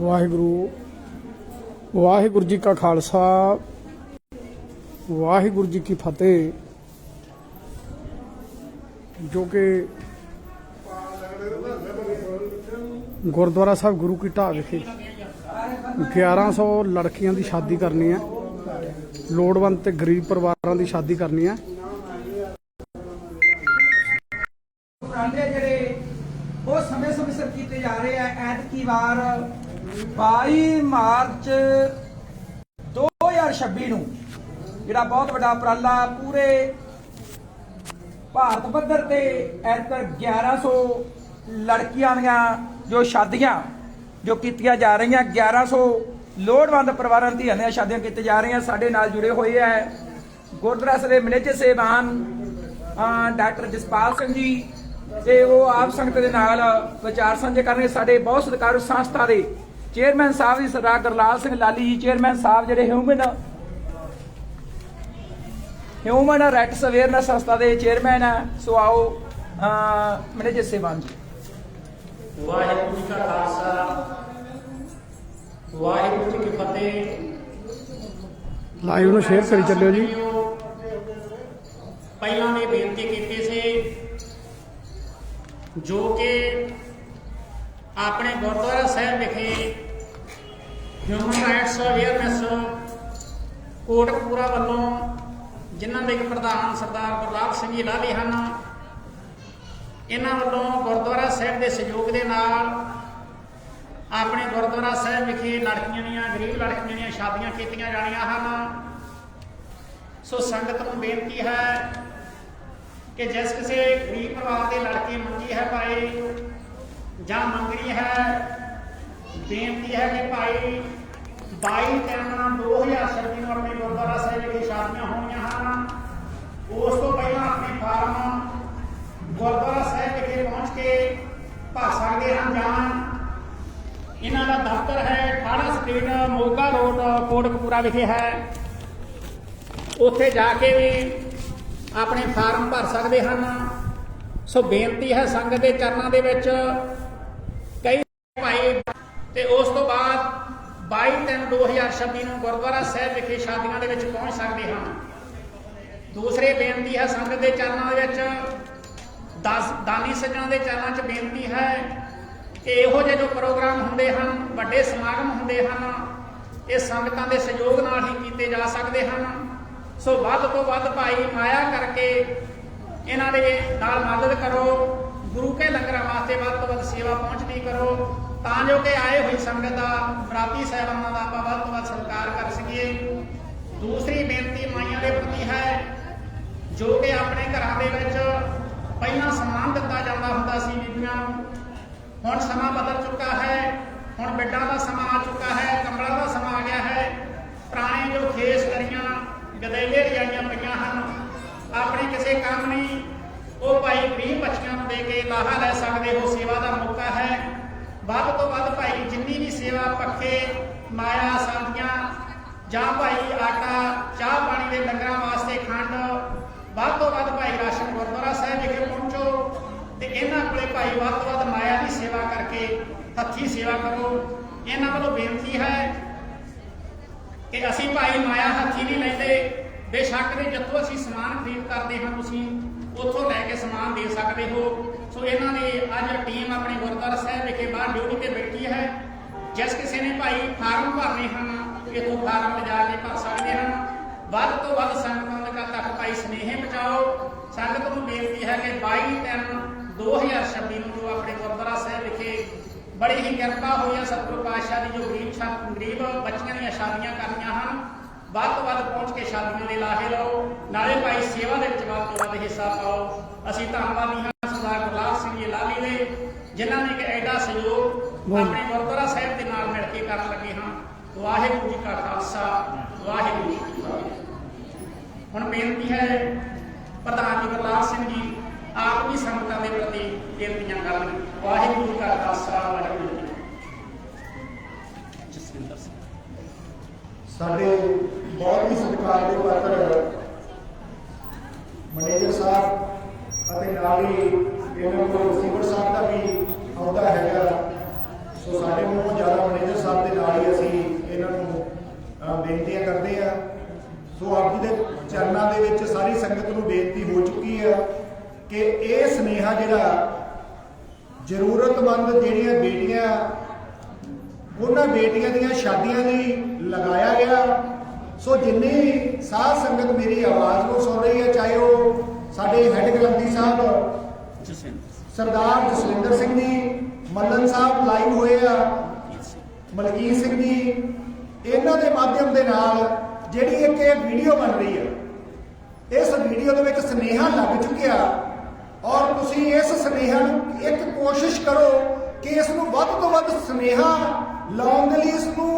ਵਾਹਿਗੁਰੂ ਵਾਹਿਗੁਰੂ ਜੀ ਕਾ ਖਾਲਸਾ, ਵਾਹਿਗੁਰੂ ਜੀ ਕੀ ਫਤਿਹ। ਜੋ ਕਿ ਗੁਰਦੁਆਰਾ ਸਾਹਿਬ ਗੁਰੂ ਕੀ ਢਾਬ ਵਿਖੇ 1100 ਲੜਕੀਆਂ ਦੀ ਸ਼ਾਦੀ ਕਰਨੀ ਹੈ। ਲੋੜਵੰਦ ਤੇ ਗਰੀਬ ਪਰਿਵਾਰਾਂ ਦੀ ਸ਼ਾਦੀ ਕਰਨੀ ਹੈ। ਜਿਹੜੇ ਉਹ ਸਮੇਂ ਸਮੇਂ ਸਿਰ ਕੀਤੇ ਜਾ ਰਹੇ ਆ, ਐਤਕੀ ਵਾਰ 22 ਮਾਰਚ 2026 ਨੂੰ ਜਿਹੜਾ ਬਹੁਤ ਵੱਡਾ ਉਪਰਾਲਾ ਪੂਰੇ ਭਾਰਤ ਪੱਧਰ ਤੇ ਐਤਕ 1100 ਲੜਕੀਆਂ ਦੀਆਂ ਜੋ ਸ਼ਾਦੀਆਂ ਜੋ ਕੀਤੀਆਂ ਜਾ ਰਹੀਆਂ 1100 ਲੋੜਵੰਦ ਪਰਿਵਾਰਾਂ ਦੀਆਂ ਦੀਆਂ ਸ਼ਾਦੀਆਂ ਕੀਤੀਆਂ ਜਾ ਰਹੀਆਂ, ਸਾਡੇ ਨਾਲ ਜੁੜੇ ਹੋਏ ਹੈ ਗੁਰਦੁਆਰਾ ਸਾਹਿਬ ਦੇ ਮੈਨੇਜਰ ਸੇਵਾਨ ਡਾਕਟਰ ਜਸਪਾਲ ਸਿੰਘ ਜੀ, ਤੇ ਉਹ ਆਪ ਸੰਗਤ ਦੇ ਨਾਲ ਵਿਚਾਰ ਸਾਂਝੇ ਕਰਨਗੇ ਸਾਡੇ ਬਹੁਤ ਸਤਿਕਾਰੂ ਸੰਸਥਾ ਦੇ ਚੇਅਰਮੈਨ ਸਾਹਿਬ ਜੀ ਸਰਦਾਰ ਗਰਲਾਲ ਸਿੰਘ ਲਾਲੀ ਜੀ ਚੇਅਰਮੈਨ ਸਾਹਿਬ ਜਿਹੜੇ ਹਿਊਮਨ ਹਿਊਮਨ ਰਾਈਟਸ ਅਵੇਅਰਨੈਸ ਸੰਸਥਾ ਦੇ ਚੇਅਰਮੈਨ ਹੈ ਸੋ ਆਓ ਮੈਨੇਜਰ ਸੇਵਾਨ ਜੀ। ਵਾਹਿਗੁਰੂ ਜੀ ਕਾ ਖਾਲਸਾ ਵਾਹਿਗੁਰੂ ਜੀ ਕੀ ਫਤਿਹ। ਲਾਈਵ ਨੂੰ ਸ਼ੇਅਰ ਕਰੀ ਚੱਲਿਓ ਜੀ। ਪਹਿਲਾਂ ਨੇ ਬੇਨਤੀ ਕੀਤੀ ਸੀ ਜੋ ਕਿ ਆਪਣੇ ਗੁਰਦੁਆਰਾ ਸਾਹਿਬ ਵਿਖੇ ਹਿਊਮਨ ਰਾਈਟਸ ਅਵੇਅਰਨੈਸ ਕੋਟਕਪੂਰਾ ਵੱਲੋਂ ਜਿਨ੍ਹਾਂ ਦੇ ਇੱਕ ਪ੍ਰਧਾਨ ਸਰਦਾਰ ਗੁਰਲਾਲ ਸਿੰਘ ਜੀ ਲਾਲੀ ਹਨ, ਇਹਨਾਂ ਵੱਲੋਂ ਗੁਰਦੁਆਰਾ ਸਾਹਿਬ ਦੇ ਸਹਿਯੋਗ ਦੇ ਨਾਲ ਆਪਣੇ ਗੁਰਦੁਆਰਾ ਸਾਹਿਬ ਵਿਖੇ ਲੜਕੀਆਂ ਦੀਆਂ, ਗਰੀਬ ਲੜਕੀਆਂ ਦੀਆਂ ਸ਼ਾਦੀਆਂ ਕੀਤੀਆਂ ਜਾਣੀਆਂ ਹਨ। ਸੋ ਸੰਗਤ ਨੂੰ ਬੇਨਤੀ ਹੈ ਕਿ ਜਿਸ ਕਿਸੇ ਗਰੀਬ ਪਰਿਵਾਰ ਦੇ ਲੜਕੇ ਮੰਗੀ ਹੈ ਭਾਈ ਜਾਂ ਮੰਗਣੀ ਹੈ ਬੇਨਤੀ ਹੈ ਕਿ ਭਾਈ 22 ਤਿੰਨ 2026 ਨੂੰ ਆਪਣੇ ਗੁਰਦੁਆਰਾ ਸਾਹਿਬ ਵਿਖੇ ਸ਼ਾਦੀਆਂ ਹੋਣੀਆਂ ਹਨ। ਉਸ ਤੋਂ ਪਹਿਲਾਂ ਆਪਣੇ ਫਾਰਮ ਗੁਰਦੁਆਰਾ ਸਾਹਿਬ ਵਿਖੇ ਪਹੁੰਚ ਕੇ ਭਰ ਸਕਦੇ ਹਨ ਜਾਂ ਇਹਨਾਂ ਦਾ ਦਫ਼ਤਰ ਹੈ ਠਾੜਾ ਸਟੇਟ ਮੋਗਾ ਰੋਡ, ਕੋਟਕਪੂਰਾ ਵਿਖੇ ਹੈ। ਉੱਥੇ ਜਾ ਕੇ ਵੀ ਆਪਣੇ ਫਾਰਮ ਭਰ ਸਕਦੇ ਹਨ। ਸੋ ਬੇਨਤੀ ਹੈ ਸੰਗਤ ਦੇ ਚਰਨਾਂ ਦੇ ਵਿੱਚ ਕਈ ਭਾਈ ਤੇ ਉਸ ਤੋਂ ਬਾਅਦ 22 ਤਿੰਨ 2026 ਨੂੰ ਗੁਰਦੁਆਰਾ ਸਾਹਿਬ ਵਿਖੇ ਸ਼ਾਦੀਆਂ ਦੇ ਵਿੱਚ ਪਹੁੰਚ ਸਕਦੇ ਹਨ ਦੂਸਰੇ ਬੇਨਤੀ ਹੈ, ਸੰਗਤ ਦੇ ਚਰਨਾਂ ਦੇ ਵਿੱਚ ਦਸ ਦਾਨੀ ਸੱਜਣਾਂ ਦੇ ਚਰਨਾਂ 'ਚ ਬੇਨਤੀ ਹੈ, ਕਿ ਇਹੋ ਜਿਹੇ ਜੋ ਪ੍ਰੋਗਰਾਮ ਹੁੰਦੇ ਹਨ, ਵੱਡੇ ਸਮਾਗਮ ਹੁੰਦੇ ਹਨ, ਇਹ ਸੰਗਤਾਂ ਦੇ ਸਹਿਯੋਗ ਨਾਲ ਹੀ ਕੀਤੇ ਜਾ ਸਕਦੇ ਹਨ। ਸੋ ਵੱਧ ਤੋਂ ਵੱਧ ਭਾਈ ਮਾਇਆ ਕਰਕੇ ਇਹਨਾਂ ਦੇ ਨਾਲ ਮਦਦ ਕਰੋ, ਗੁਰੂ ਕੇ ਲੰਗਰਾਂ ਵਾਸਤੇ ਵੱਧ ਤੋਂ ਵੱਧ ਸੇਵਾ ਪਹੁੰਚਦੀ ਕਰੋ। ਤਾਂ ਜੋ ਕਿ ਆਏ ਹੋਈ ਸੰਗਤ ਦਾ ਬਰਾਤੀ ਸਾਹਿਬਾਨਾਂ ਦਾ ਆਪਾਂ ਵੱਧ ਤੋਂ ਵੱਧ ਸਤਿਕਾਰ ਕਰ ਸਕੀਏ ਦੂਸਰੀ ਬੇਨਤੀ ਮਾਈਆਂ ਦੇ ਪ੍ਰਤੀ ਹੈ ਜੋ ਕਿ ਆਪਣੇ ਘਰਾਂ ਦੇ ਵਿੱਚ ਪਹਿਲਾਂ ਸਨਮਾਨ ਦਿੱਤਾ ਜਾਂਦਾ ਹੁੰਦਾ ਸੀ ਬੀਬੀਆਂ ਨੂੰ ਹੁਣ ਸਮਾਂ ਬਦਲ ਚੁੱਕਾ ਹੈ ਹੁਣ ਬਿੱਡਾਂ ਦਾ ਸਮਾਂ ਆ ਚੁੱਕਾ ਹੈ ਕੰਬਲਾਂ ਦਾ ਸਮਾਂ ਆ ਗਿਆ ਹੈ ਪੁਰਾਣੇ ਜੋ ਖੇਸ ਕਰੀਆਂ ਗਦੈਲੇ ਰਜਾਈਆਂ ਪਈਆਂ ਹਨ। ਆਪਣੇ ਕਿਸੇ ਕੰਮ ਨਹੀਂ, ਉਹ ਭਾਈ ਗਰੀਬ ਬੱਚਿਆਂ ਨੂੰ ਦੇ ਕੇ ਲਾਹਾ ਲੈ ਸਕਦੇ ਹੋ ਸੇਵਾ ਦਾ ਮੌਕਾ ਹੈ। ਵੱਧ ਤੋਂ ਵੱਧ ਭਾਈ ਜਿੰਨੀ ਵੀ ਸੇਵਾ ਪੱਖੇ, ਮਾਇਆ ਸਾਂਝੀਆਂ ਜਾਂ ਭਾਈ ਆਟਾ, ਚਾਹ ਪਾਣੀ ਦੇ ਲੰਗਰਾਂ ਵਾਸਤੇ ਖੰਡ, ਵੱਧ ਤੋਂ ਵੱਧ ਭਾਈ ਰਾਸ਼ਨ ਗੁਰਦੁਆਰਾ ਸਾਹਿਬ ਵਿਖੇ ਪਹੁੰਚੋ ਤੇ ਇਹਨਾਂ ਕੋਲੇ ਭਾਈ ਵੱਧ ਤੋਂ ਵੱਧ ਮਾਇਆ ਦੀ ਸੇਵਾ ਕਰਕੇ ਹੱਥੀ ਸੇਵਾ ਕਰੋ। ਇਹਨਾਂ ਵੱਲੋਂ ਬੇਨਤੀ ਹੈ ਕਿ ਅਸੀਂ ਭਾਈ ਮਾਇਆ ਹੱਥੀ ਨਹੀਂ ਲੈਂਦੇ। ਬੇਸ਼ੱਕ ਦੇ ਜਿੱਥੋਂ ਅਸੀਂ ਸਮਾਨ ਖਰੀਦ ਕਰਦੇ ਹਾਂ, ਤੁਸੀਂ ਉੱਥੋਂ ਲੈ ਕੇ ਸਮਾਨ ਦੇ ਸਕਦੇ ਹੋ। ਸੋ ਇਹਨਾਂ ਨੇ ਅੱਜ ਟੀਮ ਆਪਣੀ ਗੁਰਦੁਆਰਾ ਸਾਹਿਬ ਵਿਖੇ ਬਾਹਰ ਡਿਊਟੀ ਤੇ ਬੈਠੀ ਹੈ। ਜਿਸ ਕਿਸੇ ਨੇ ਭਾਈ ਫਾਰਮ ਭਰਨੇ ਹਨ, ਇਥੋਂ ਫਾਰਮ ਲਿਜਾ ਕੇ ਭਰ ਸਕਦੇ ਹਨ। ਵੱਧ ਤੋਂ ਵੱਧ ਸੰਗਤਾਂ ਦੇ ਤੱਕ ਭਾਈ ਸਨੇਹ ਪਹੁੰਚਾਓ। ਸੰਗਤ ਨੂੰ ਬੇਨਤੀ ਹੈ ਕਿ 22 ਤਿੰਨ 2026 ਨੂੰ ਜੋ ਆਪਣੇ ਗੁਰਦੁਆਰਾ ਸਾਹਿਬ ਵਿਖੇ ਬੜੀ ਹੀ ਕਿਰਪਾ ਹੋਈ ਹੈ, ਸਤਿਗੁਰੂ ਪਾਤਸ਼ਾਹ ਦੀ ਜੋ ਗਰੀਬ ਛਾ ਗਰੀਬ ਬੱਚੀਆਂ ਦੀਆਂ ਸ਼ਾਦੀਆਂ ਕਰਨੀਆਂ ਹਨ, ਵੱਧ ਤੋਂ ਵੱਧ ਪਹੁੰਚ ਕੇ ਸ਼ਾਦੀਆਂ ਦੇ ਲਾਹੇ ਲਓ। ਨਾਲੇ ਭਾਈ ਸੇਵਾ ਦੇ ਵਿੱਚ ਵੱਧ ਤੋਂ ਵੱਧ ਹਿੱਸਾ ਪਾਓ। ਅਸੀਂ ਧੰਨਵਾਦੀ ਹਾਂ ਸਰਦਾਰ ਗੁਰਲਾਲ ਸਿੰਘ ਜੀ ਲਾਲੀ ਦੇ ਜਿਨ੍ਹਾਂ ਨੇ ਇੱਕ ਐਡਾ ਸਹਿਯੋਗ ਆਪਣੇ ਗੁਰਦੁਆਰਾ ਸਾਹਿਬ ਦੇ ਨਾਲ ਮਿਲ ਕੇ ਕਰਨ ਲੱਗੇ ਹਾਂ। ਵਾਹਿਗੁਰੂ ਜੀ ਕਾ ਖਾਲਸਾ ਵਾਹਿਗੁਰੂ ਜੀ ਕੀ ਫਤਿਹ। ਹੁਣ ਬੇਨਤੀ ਹੈ ਪ੍ਰਧਾਨ ਜੀ ਗੁਰਲਾਲ ਸਿੰਘ ਜੀ ਆਪ ਵੀ ਸੰਗਤਾਂ ਦੇ ਪ੍ਰਤੀ ਬੇਨਤੀਆਂ ਕਰਨ। ਵਾਹਿਗੁਰੂ ਜੀ ਕਾ ਖਾਲਸਾ ਵਾਹਿਗੁਰੂ ਜੀ ਕੀ ਫਤਿਹ। ਜਸਵਿੰਦਰ ਸਿੰਘ। ਸਾਡੇ ਬਹੁਤ ਹੀ ਸਤਿਕਾਰ ਦੇ ਪਾਤਰ ਮੈਨੇਜਰ ਸਾਹਿਬ ਅਤੇ ਨਾਲ ਹੀ ਇਹਨਾਂ ਕੋਲ ਰਿਸੀਵਰ ਸਾਹਿਬ ਦਾ ਵੀ ਅਹੁਦਾ ਹੈਗਾ। ਸੋ ਸਾਡੇ ਨੂੰ ਜ਼ਿਆਦਾ ਮੈਨੇਜਰ ਸਾਹਿਬ ਦੇ ਨਾਲ ਹੀ ਅਸੀਂ ਇਹਨਾਂ ਨੂੰ ਬੇਨਤੀਆਂ ਕਰਦੇ ਆ ਸੋ ਆਪ ਜੀ ਦੇ ਚਰਨਾਂ ਦੇ ਵਿੱਚ ਸਾਰੀ ਸੰਗਤ ਨੂੰ ਬੇਨਤੀ ਹੋ ਚੁੱਕੀ ਆ ਕਿ ਇਹ ਸਨੇਹਾ ਜਿਹੜਾ ਜ਼ਰੂਰਤਮੰਦ ਜਿਹੜੀਆਂ ਬੇਟੀਆਂ, ਉਹਨਾਂ ਬੇਟੀਆਂ ਦੀਆਂ ਸ਼ਾਦੀਆਂ ਲਈ ਲਗਾਇਆ ਗਿਆ। ਸੋ ਜਿੰਨੀ ਸਾਧ ਸੰਗਤ ਮੇਰੀ ਆਵਾਜ਼ ਨੂੰ ਸੁਣ ਰਹੀ ਹੈ, ਚਾਹੇ ਉਹ ਸਾਡੇ ਹੈੱਡ ਗ੍ਰੰਥੀ ਸਾਹਿਬ ਸਰਦਾਰ ਜਸਵਿੰਦਰ ਸਿੰਘ ਜੀ ਮੱਲਨ ਸਾਹਿਬ ਲਾਈਵ ਹੋਏ ਆ ਮਲਕੀਤ ਸਿੰਘ ਜੀ ਇਹਨਾਂ ਦੇ ਮਾਧਿਅਮ ਦੇ ਨਾਲ ਜਿਹੜੀ ਇੱਕ ਇਹ ਵੀਡੀਓ ਬਣ ਰਹੀ ਹੈ ਇਸ ਵੀਡੀਓ ਦੇ ਵਿੱਚ ਸਨੇਹਾ ਲੱਗ ਚੁੱਕਿਆ ਔਰ ਤੁਸੀਂ ਇਸ ਸਨੇਹਾ ਨੂੰ ਇੱਕ ਕੋਸ਼ਿਸ਼ ਕਰੋ ਕਿ ਇਸ ਨੂੰ ਵੱਧ ਤੋਂ ਵੱਧ ਸਨੇਹਾ ਲਾਉਣ ਦੇ ਲਈ ਇਸ ਨੂੰ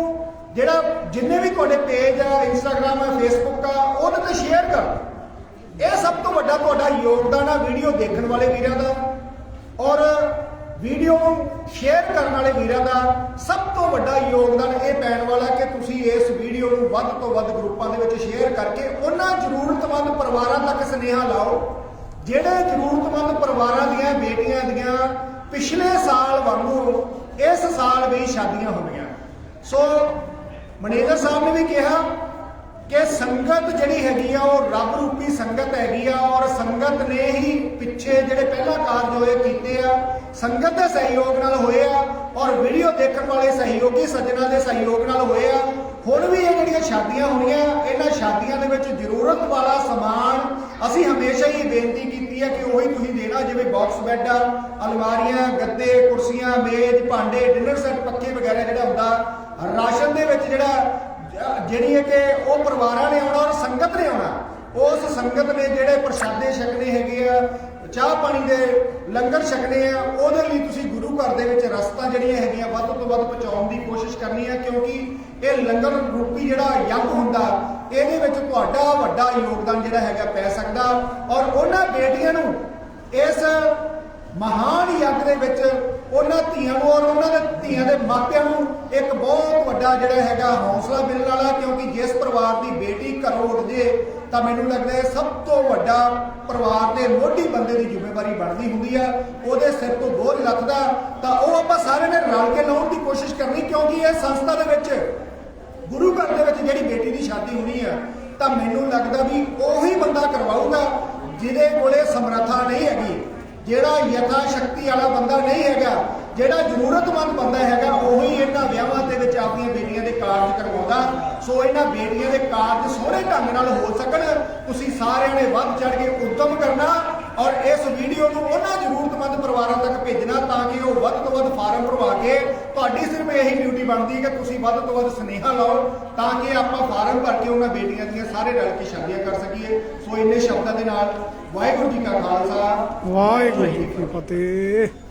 ਜਿਹੜਾ ਜਿੰਨੇ ਵੀ ਤੁਹਾਡੇ ਪੇਜ ਆ ਇੰਸਟਾਗ੍ਰam ਆ ਫੇਸਬੁੱਕ ਆ ਉਹਦੇ ਤੇ ਸ਼ੇਅਰ ਕਰ। ਇਹ ਸਭ ਤੋਂ ਵੱਡਾ ਤੁਹਾਡਾ ਯੋਗਦਾਨ ਆ ਵੀਡੀਓ ਦੇਖਣ ਵਾਲੇ ਵੀਰਾਂ ਦਾ ਔਰ ਵੀਡੀਓ ਸ਼ੇਅਰ ਕਰਨ ਵਾਲੇ ਵੀਰਾਂ ਦਾ ਸਭ ਤੋਂ ਵੱਡਾ ਯੋਗਦਾਨ ਇਹ ਪੈਣ ਵਾਲਾ ਕਿ ਤੁਸੀਂ ਇਸ ਵੀਡੀਓ ਨੂੰ ਵੱਧ ਤੋਂ ਵੱਧ ਗਰੁੱਪਾਂ ਦੇ ਵਿੱਚ ਸ਼ੇਅਰ ਕਰਕੇ ਉਹਨਾਂ ਜ਼ਰੂਰਤਮੰਦ ਪਰਿਵਾਰਾਂ ਤੱਕ ਸੁਨੇਹਾ ਲਾਓ, ਜਿਹੜੇ ਜ਼ਰੂਰਤਮੰਦ ਪਰਿਵਾਰਾਂ ਦੀਆਂ ਬੇਟੀਆਂ ਦੀਆਂ ਪਿਛਲੇ ਸਾਲ ਵਾਂਗੂ ਇਸ ਸਾਲ ਵੀ ਸ਼ਾਦੀਆਂ ਹੋਣੀਆਂ ਸੋ ਮੈਨੇਜਰ ਸਾਹਿਬ ਨੇ ਵੀ ਕਿਹਾ ਕਿ ਸੰਗਤ ਜਿਹੜੀ ਹੈਗੀ ਆ, ਉਹ ਰੱਬ ਰੂਪੀ ਸੰਗਤ ਹੈਗੀ ਆ ਔਰ ਸੰਗਤ ਨੇ ਹੀ ਪਿੱਛੇ ਜਿਹੜੇ ਪਹਿਲਾ ਕਾਰਜ ਹੋਏ ਕੀਤੇ ਆ, ਸੰਗਤ ਦੇ ਸਹਿਯੋਗ ਨਾਲ ਹੋਏ ਆ ਔਰ ਵੀਡੀਓ ਦੇਖਣ ਵਾਲੇ ਸਹਿਯੋਗੀ ਸੱਜਣਾ ਦੇ ਸਹਿਯੋਗ ਨਾਲ ਹੋਏ ਆ। ਹੁਣ ਵੀ ਇਹ ਜਿਹੜੀਆਂ ਸ਼ਾਦੀਆਂ ਹੋਣੀਆਂ, ਇਹਨਾਂ ਸ਼ਾਦੀਆਂ ਦੇ ਵਿੱਚ ਜ਼ਰੂਰਤ ਵਾਲਾ ਸਮਾਨ ਅਸੀਂ ਹਮੇਸ਼ਾ ਹੀ ਬੇਨਤੀ ਕੀਤੀ ਹੈ ਕਿ ਉਹੀ ਤੁਸੀਂ ਦੇਣਾ, ਜਿਵੇਂ ਬਾਕਸ ਬੈੱਡ ਅਲਮਾਰੀਆਂ, ਗੱਦੇ, ਕੁਰਸੀਆਂ, ਮੇਜ਼, ਭਾਂਡੇ ਡਿਨਰ ਸੈੱਟ ਪੱਖੇ ਵਗੈਰਾ ਜਿਹੜਾ ਹੁੰਦਾ, ਰਾਸ਼ਨ ਦੇ ਵਿੱਚ ਜਿਹੜਾ ਜਿਹੜੀ ਹੈ ਕਿ ਉਹ ਪਰਿਵਾਰਾਂ ਨੇ ਆਉਣਾ ਔਰ ਸੰਗਤ ਨੇ ਆਉਣਾ। ਉਸ ਸੰਗਤ ਨੇ ਜਿਹੜੇ ਪ੍ਰਸ਼ਾਦੇ ਛਕਣੇ ਹੈਗੇ ਆ, ਚਾਹ ਪਾਣੀ ਦੇ ਲੰਗਰ ਛਕਣੇ ਆ, ਉਹਦੇ ਲਈ ਤੁਸੀਂ ਗੁਰੂ ਘਰ ਦੇ ਵਿੱਚ ਰਸਤਾ ਜਿਹੜੀਆਂ ਹੈਗੀਆਂ, ਵੱਧ ਤੋਂ ਵੱਧ ਪਹੁੰਚਾਉਣ ਦੀ ਕੋਸ਼ਿਸ਼ ਕਰਨੀ ਹੈ ਕਿਉਂਕਿ ਇਹ ਲੰਗਰ ਰੂਪੀ ਜਿਹੜਾ ਯੰਗ ਹੁੰਦਾ, ਇਹਦੇ ਵਿੱਚ ਤੁਹਾਡਾ ਵੱਡਾ ਯੋਗਦਾਨ ਜਿਹੜਾ ਹੈਗਾ ਪੈ ਸਕਦਾ। ਔਰ ਉਹਨਾਂ ਬੇਟੀਆਂ ਨੂੰ ਇਸ ਮਹਾਨ ਯੱਗ ਦੇ ਵਿੱਚ ਉਹਨਾਂ ਧੀਆਂ ਨੂੰ ਔਰ ਉਹਨਾਂ ਦੇ ਧੀਆਂ ਦੇ ਮਾਪਿਆਂ ਨੂੰ ਬਹੁਤ ਜਿਹੜਾ ਹੈਗਾ ਹੌਸਲਾ ਮਿਲਣ ਵਾਲਾ, ਕਿਉਂਕਿ ਜਿਸ ਪਰਿਵਾਰ ਦੀ ਬੇਟੀ ਘਰੋਂ ਉੱਠ ਜੇ, ਤਾਂ ਮੈਨੂੰ ਲੱਗਦਾ ਹੈ ਸਭ ਤੋਂ ਵੱਡਾ ਪਰਿਵਾਰ ਦੇ ਮੋਢੀ ਬੰਦੇ ਦੀ ਜ਼ਿੰਮੇਵਾਰੀ ਬਣਦੀ ਹੁੰਦੀ ਆ। ਉਹਦੇ ਸਿਰ ਤੋਂ ਬੋਝ ਲੱਥਦਾ, ਤਾਂ ਉਹ ਆਪਾਂ ਸਾਰਿਆਂ ਨੇ ਰਲ ਕੇ ਲਾਉਣ ਦੀ ਕੋਸ਼ਿਸ਼ ਕਰਨੀ, ਕਿਉਂਕਿ ਇਹ ਸੰਸਥਾ ਦੇ ਵਿੱਚ, ਗੁਰੂ ਘਰ ਦੇ ਵਿੱਚ ਜਿਹੜੀ ਬੇਟੀ ਦੀ ਸ਼ਾਦੀ ਹੋਣੀ ਆ, ਤਾਂ ਮੈਨੂੰ ਲੱਗਦਾ ਵੀ ਉਹੀ ਬੰਦਾ ਕਰਵਾਊਗਾ, ਜਿਹਦੇ ਕੋਲੇ ਸਮਰੱਥਾ ਨਹੀਂ ਹੈਗੀ, ਜਿਹੜਾ ਯਥਾ ਸ਼ਕਤੀ ਵਾਲਾ ਬੰਦਾ ਨਹੀਂ ਹੈਗਾ, ਜਿਹੜਾ ਜ਼ਰੂਰਤਮੰਦ ਬੰਦਾ ਹੈਗਾ, ਉਹੀ ਇਹਨਾਂ ਵਿਆਹਾਂ ਦੇ ਵਿੱਚ ਆਪਣੀਆਂ ਬੇਟੀਆਂ ਕਾਰਜ ਕਰਵਾਉਂਦਾ। ਸੋ ਇਹਨਾਂ ਬੇਟੀਆਂ ਦੇ ਕਾਰਜ ਸੋਹਣੇ ਢੰਗ ਨਾਲ ਹੋ ਸਕਣ। ਤੁਸੀਂ ਸਾਰਿਆਂ ਨੇ ਵੱਧ ਚੜ ਕੇ ਉਦਮ ਕਰਨਾ ਔਰ ਇਸ ਵੀਡੀਓ ਨੂੰ ਉਹਨਾਂ ਜ਼ਰੂਰਤਮੰਦ ਪਰਿਵਾਰਾਂ ਤੱਕ ਭੇਜਣਾ ਤਾਂ ਕਿ ਉਹ ਵੱਧ ਤੋਂ ਵੱਧ ਫਾਰਮ ਭਰਵਾ ਕੇ ਤੁਹਾਡੀ ਸਿਰਫ ਇਹੀ ਡਿਊਟੀ ਬਣਦੀ ਹੈ ਕਿ ਤੁਸੀਂ ਵੱਧ ਤੋਂ ਵੱਧ ਸੁਨੇਹਾ ਲਾਓ ਤਾਂ ਕਿ ਆਪਾਂ ਫਾਰਮ ਭਰ ਕੇ ਉਹਨਾਂ ਬੇਟੀਆਂ ਦੀਆਂ ਸਾਰੇ ਰਲ ਕੇ ਸ਼ਾਦੀਆਂ ਕਰ ਸਕੀਏ। ਸੋ ਇੰਨੇ ਸ਼ਬਦਾਂ ਦੇ ਨਾਲ ਵਾਹਿਗੁਰੂ ਜੀ ਕਾ ਖਾਲਸਾ। ਵਾਹਿਗੁਰੂ ਜੀ ਕੀ ਫਤਿਹ।